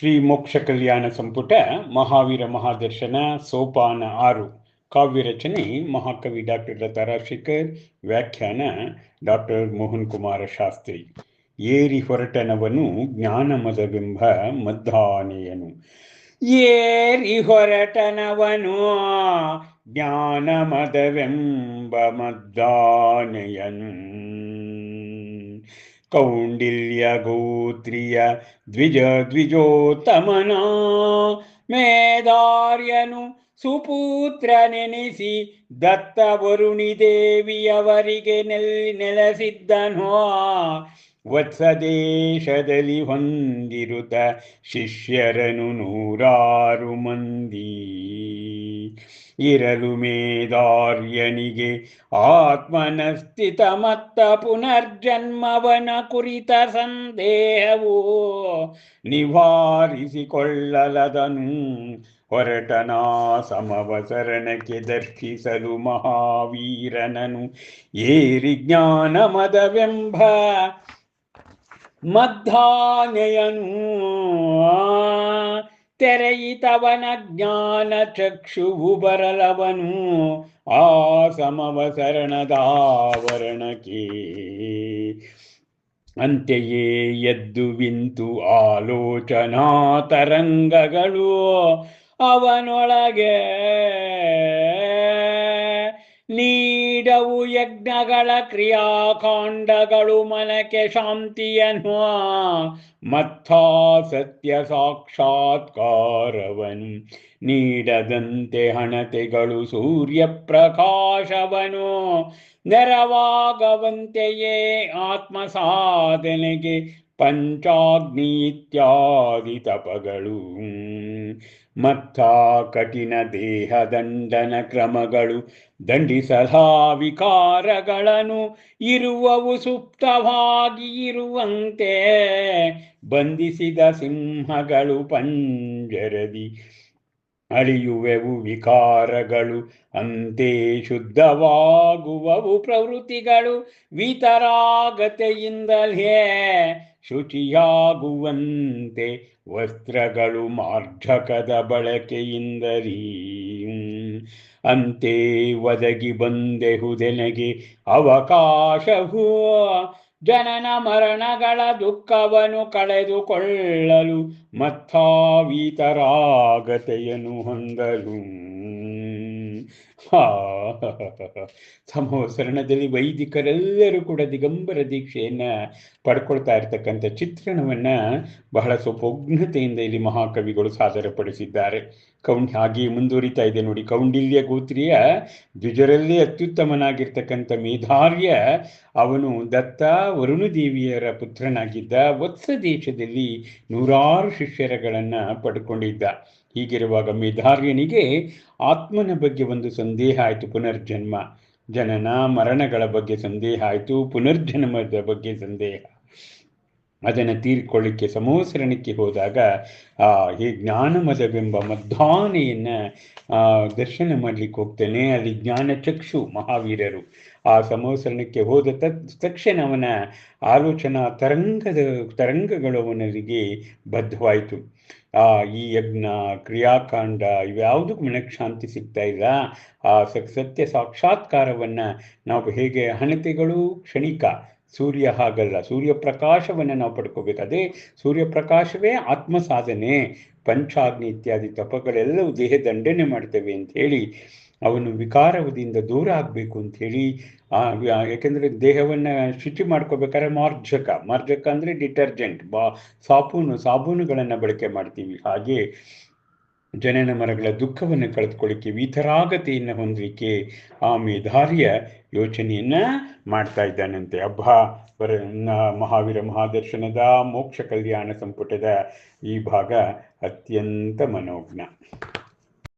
ಶ್ರೀ ಮೋಕ್ಷ ಕಲ್ಯಾಣ ಸಂಪುಟ, ಮಹಾವೀರ ಮಹಾದರ್ಶನ, ಸೋಪಾನ ಆರು. ಕಾವ್ಯ ರಚನೆ, ಮಹಾಕವಿ ಡಾಕ್ಟರ್ ಲತಾ ರಾಜಶೇಖರ್. ವ್ಯಾಖ್ಯಾನ, ಡಾಕ್ಟರ್ ಮೋಹನ್ ಕುಮಾರ ಶಾಸ್ತ್ರಿ. ಏರಿ ಹೊರಟನವನು ಜ್ಞಾನಮದವೆಂಬ ಮದ್ದಾನೆಯನು. ಏರಿ ಹೊರಟನವನು ಜ್ಞಾನಮದವೆಂಬ ಮದ್ದಾನೆಯನು. ಕೌಂಡಿಲ್ಯ ಗೋತ್ರಿಯ ದ್ವಿಜ ದ್ವಿಜೋತ್ತಮನ ಮೇದಾರ್ಯನು ಸುಪುತ್ರ ನೆನೆಸಿ ದತ್ತ ವರುಣಿ ದೇವಿಯವರಿಗೆ ನೆಲ್ ನೆಲೆಸಿದ್ದನೋ. ವತ್ಸದೇಶದಲ್ಲಿ ಹೊಂದಿರುತ್ತ ಶಿಷ್ಯರನು ನೂರಾರು ಮಂದಿ. ಇರಲು ಮೇದಾರ್ಯನಿಗೆ ಆತ್ಮನಸ್ಥಿತ ಮತ್ತ ಪುನರ್ಜನ್ಮವನ ಕುರಿತ ಸಂದೇಹವು ನಿವಾರಿಸಿಕೊಳ್ಳಲದನು ಹೊರಟನ ಸಮವಸರಣಕ್ಕೆ ದರ್ಶಿಸಲು ಮಹಾವೀರನನು ಏರಿ ಜ್ಞಾನ ಮದವೆಂಬ ಮದ್ದಾನೆಯನು ತೆರೆಯಿತವನ ಜ್ಞಾನ ಚಕ್ಷುವು ಬರಲವನು ಆ ಸಮವಸರಣದಾವರಣಕ್ಕೆ ಅಂತೆಯೇ ಎದ್ದು ವಿಂತು ಆಲೋಚನಾ ತರಂಗಗಳು ಅವನೊಳಗೆ. ಯಜ್ಞಗಳ ಕ್ರಿಯಾಕಾಂಡಗಳು ಮನಕ್ಕೆ ಶಾಂತಿಯನ್ನು ಮತ್ತ ಸತ್ಯ ಸಾಕ್ಷಾತ್ಕಾರವನು. ನೀಡದಂತೆ ಹಣತೆಗಳು ಸೂರ್ಯ ಪ್ರಕಾಶವನು ನೆರವಾಗವಂತೆಯೇ ಆತ್ಮ ಸಾಧನೆಗೆ ಪಂಚಾಗ್ನಿ ಇತ್ಯಾದಿ ತಪಗಳು. ಮತ್ತ ಕಠಿಣ ದೇಹ ದಂಡನ ಕ್ರಮಗಳು, ದಂಡಿಸಲಾ ವಿಕಾರಗಳನ್ನು ಇರುವವು ಸುಪ್ತವಾಗಿ ಇರುವಂತೆ ಬಂಧಿಸಿದ ಸಿಂಹಗಳು ಪಂಜರದಿ. ಅಳಿಯುವೆವು ವಿಕಾರಗಳು, ಅಂತೆ ಶುದ್ಧವಾಗುವವು ಪ್ರವೃತ್ತಿಗಳು, ವಿತರಾಗತೆಯಿಂದಲೇ ಶುಚಿಯಾಗುವಂತೆ ವಸ್ತ್ರಗಳು ಮಾರ್ಜಕದ ಬಳಕೆಯಿಂದರೀ. ಅಂತೆ ಒದಗಿ ಬಂದೆಹುದೆನಗೆ ಅವಕಾಶವು ಜನನ ಮರಣಗಳ ದುಃಖವನ್ನು ಕಳೆದುಕೊಳ್ಳಲು ಮತ್ತಾವೀತರಾಗತೆಯನ್ನು ಹೊಂದಲು. ಹಾ. ಸಮವಸರಣದಲ್ಲಿ ವೈದಿಕರೆಲ್ಲರೂ ಕೂಡ ದಿಗಂಬರ ದೀಕ್ಷೆಯನ್ನ ಪಡ್ಕೊಳ್ತಾ ಇರ್ತಕ್ಕಂಥ ಚಿತ್ರಣವನ್ನ ಬಹಳ ಸ್ವಪೋಗ್ನತೆಯಿಂದ ಇಲ್ಲಿ ಮಹಾಕವಿಗಳು ಸಾದರಪಡಿಸಿದ್ದಾರೆ. ಕೌಂಡ್ ಹಾಗೆ ಮುಂದುವರಿತಾ ಇದೆ ನೋಡಿ. ಕೌಂಡಿಲ್ಯ ಗೋತ್ರಿಯ ದ್ವಿಜರಲ್ಲೇ ಅತ್ಯುತ್ತಮನಾಗಿರ್ತಕ್ಕಂಥ ಮೇಧಾರ್ಯ ಅವನು ದತ್ತ ವರುಣದೇವಿಯರ ಪುತ್ರನಾಗಿದ್ದ ವತ್ಸ ದೇಶದಲ್ಲಿ ನೂರಾರು ಶಿಷ್ಯರಗಳನ್ನ ಪಡ್ಕೊಂಡಿದ್ದ. ಹೀಗಿರುವಾಗ ಮೇಧಾರ್ಯನಿಗೆ ಆತ್ಮನ ಬಗ್ಗೆ ಒಂದು ಸಂದೇಹ ಆಯಿತು ಪುನರ್ಜನ್ಮ. ಜನನ, ಮರಣಗಳ ಬಗ್ಗೆ ಸಂದೇಹ ಆಯಿತು, ಪುನರ್ಜನ್ಮದ ಬಗ್ಗೆ ಸಂದೇಹ. ಅದನ್ನು ತೀರ್ಕೊಳ್ಳಿಕ್ಕೆ ಸಮೋಸರಣಕ್ಕೆ ಹೋದಾಗ, ಆ ಈ ಜ್ಞಾನಮದವೆಂಬ ಮಧ್ವಾನೆಯನ್ನು ದರ್ಶನ ಮಾಡಲಿಕ್ಕೆ ಹೋಗ್ತೇನೆ. ಅಲ್ಲಿ ಜ್ಞಾನ ಚಕ್ಷು ಮಹಾವೀರರು. ಆ ಸಮೋಸರಣಕ್ಕೆ ಹೋದ ತಕ್ಷಣ ಅವನ ಆಲೋಚನಾ ತರಂಗದ, ತರಂಗಗಳು ಅವನಿಗೆ ಬದ್ಧವಾಯಿತು. ಆ, ಈ ಯಜ್ಞ, ಕ್ರಿಯಾಕಾಂಡ ಇವ್ಯಾವುದಕ್ಕೂ ಮನಕ್ಕೆ ಶಾಂತಿ ಸಿಗ್ತಾ ಇಲ್ಲ. ಆ ಸತ್ಯ ಸಾಕ್ಷಾತ್ಕಾರವನ್ನು ನಾವು ಹೇಗೆ ಹಣತೆಗಳು ಕ್ಷಣಿಕ, ಸೂರ್ಯ ಹಾಗಲ್ಲ, ಸೂರ್ಯ ಪ್ರಕಾಶವನ್ನು ನಾವು ಪಡ್ಕೋಬೇಕು. ಅದೇ ಸೂರ್ಯ ಪ್ರಕಾಶವೇ ಆತ್ಮ ಸಾಧನೆ. ಪಂಚಾಗ್ನಿ ಇತ್ಯಾದಿ ತಪಗಳೆಲ್ಲವೂ ದೇಹ ದಂಡನೆ ಮಾಡ್ತೇವೆ ಅಂತ ಹೇಳಿ ಅವನು ವಿಕಾರದಿಂದ ದೂರ ಆಗಬೇಕು ಅಂತ ಹೇಳಿ, ಆ ದೇಹವನ್ನು ಶುಚಿ ಮಾಡ್ಕೋಬೇಕಾದ್ರೆ ಮಾರ್ಜಕ. ಮಾರ್ಜಕ ಅಂದ್ರೆ ಡಿಟರ್ಜೆಂಟ್. ಬಾ, ಸಾಬೂನು, ಸಾಬೂನುಗಳನ್ನು ಬಳಕೆ ಮಾಡ್ತೀವಿ. ಹಾಗೆ ಜನನ ಮರಗಳ ದುಃಖವನ್ನು ಕಳೆದುಕೊಳ್ಳಿಕ್ಕೆ ವಿತರಾಗತೆಯನ್ನು ಹೊಂದಲಿಕ್ಕೆ ಆ ಮೇಧಾರಿಯ ಯೋಚನೆಯನ್ನ ಮಾಡ್ತಾ ಇದ್ದಾನಂತೆ. ಹಬ್ಬ ವರ ಮಹಾವೀರ ಮಹಾದರ್ಶನದ ಮೋಕ್ಷ ಕಲ್ಯಾಣ ಸಂಪುಟದ ಈ ಭಾಗ ಅತ್ಯಂತ ಮನೋಜ್ಞ.